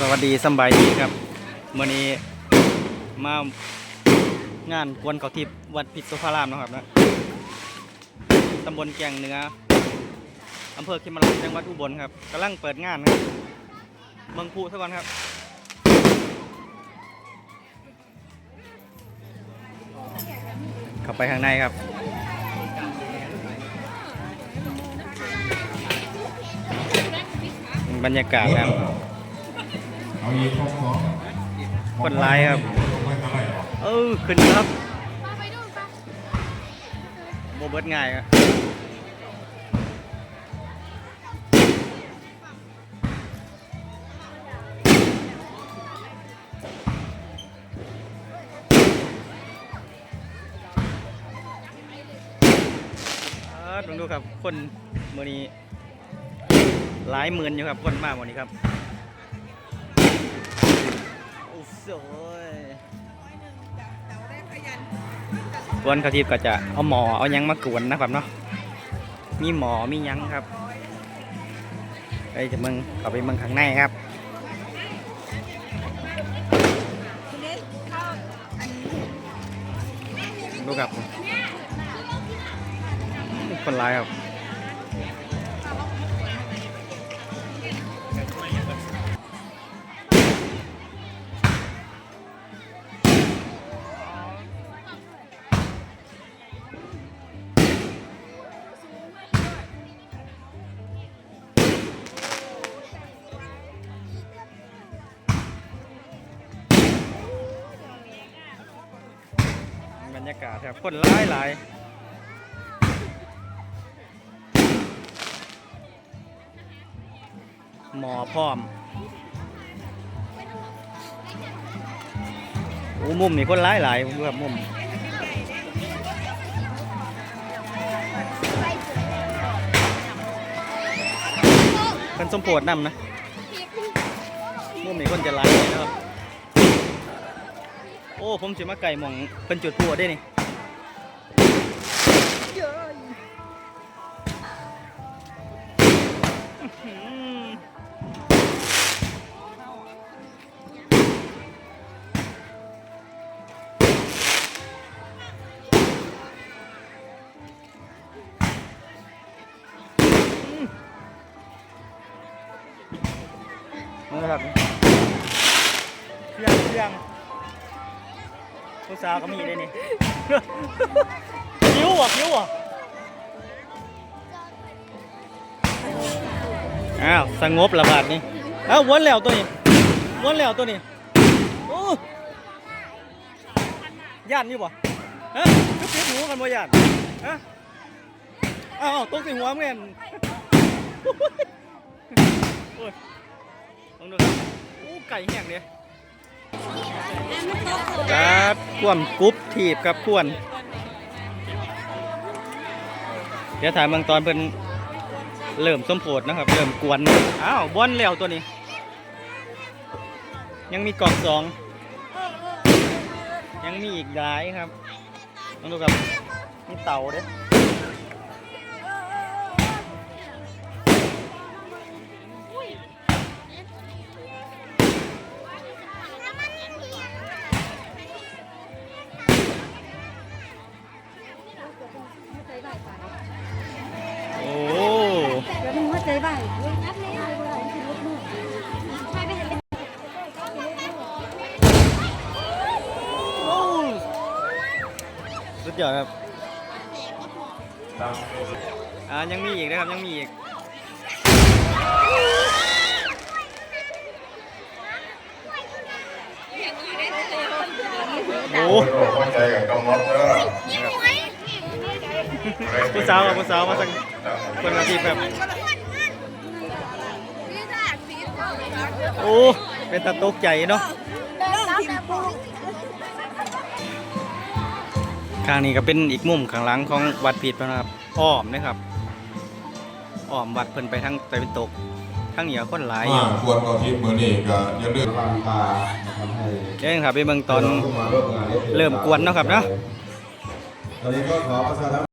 สวัสดีสบายดีครับเมื่อนี้มางานกวนเขาทิพย์วัดพิษสุภารามนะครับนะตำบลแกงเหนืออำเภอขิมรังจังหวัดอุบลครับกำลังเปิดงานครับเมืองภูสักวันครับเข้าไปข้างในครับบรรยากาศครับ ครบสองคนร้ายครับไม่เท่าไหร่หรอกเออขึ้นครับโบเบิดง่ายครับเออลองดูครับ คนมือนี้หลายหมื่นอยู่ครับ คนมากวันนี้ครับ โอ้โหยกวนกะทิก็จะเอาหมอเอายังมากวนนะครับเนาะมีหมอมียังครับไปจะมึงเข้าไปเมืองข้างในครับดูครับคนร้ายครับ รรยากาศครับคนร้ายหลายหมอพร้อมโอ้มุมนี่คนร้ายหลายผมดูครับมุมเป็นสมโพดนำนะมุมนี่คนจะร้ายเลยนะครับ อ้ผมจะมาไก่หมองเป็นจุดพัวได้นี่อื้อหือนี่นะครับเครื่องเครื่อง ผู้สาวก็มีได้นี่คิ้วอะคิ้วอะอ้าวสงบระบาดนี่อ้าววนแล้วตัวนี้วนแล้วตัวนี้โอ้ย่านนี่บ่ฮะก็ปิดหูกันบ่ย่านฮะอ้าวตกใส่หัวเหมือนกันโอ้ยลองดูครับโอ้ไก่แห้งเดีย ครับคว่ำกรุ๊ปถีบครับควน เดี๋ยวถ่ายเมืองตอนเป็นเริ่มส้มโพดนะครับ เริ่มกวน อ้าวบอนแล้วตัวนี้ ยังมีกล่องสอง ยังมีอีกหลายครับต้องดูครับมีเต่าเด้ ยอดครับอ่ายังมีอีกนะครับยังมีอีกโอ้โอ้โหเข้าใจกับกำมดเด้อผู้สาวอะผู้สาวมาสักคนละทีแบบโอ้เป็นตาตกใจเนาะ ข้างนี้ก็เป็นอีกมุมข้างหลังของวัดผิดนะครับอ้อมนะครับอ้อมวัดเพิ่นไปทั้งตะวันตกทั้งเหนือคนหลายอยู่อ่าควรเอาทิพย์มือนี่ก็อย่าลืมฟังตานะครับให้เจ้งครับไปเมืองตอนผู้มาร่วมงานได้ป็เริ่มกวนเนาะครับเนาะตอนนี้ก็ขอประชาสัม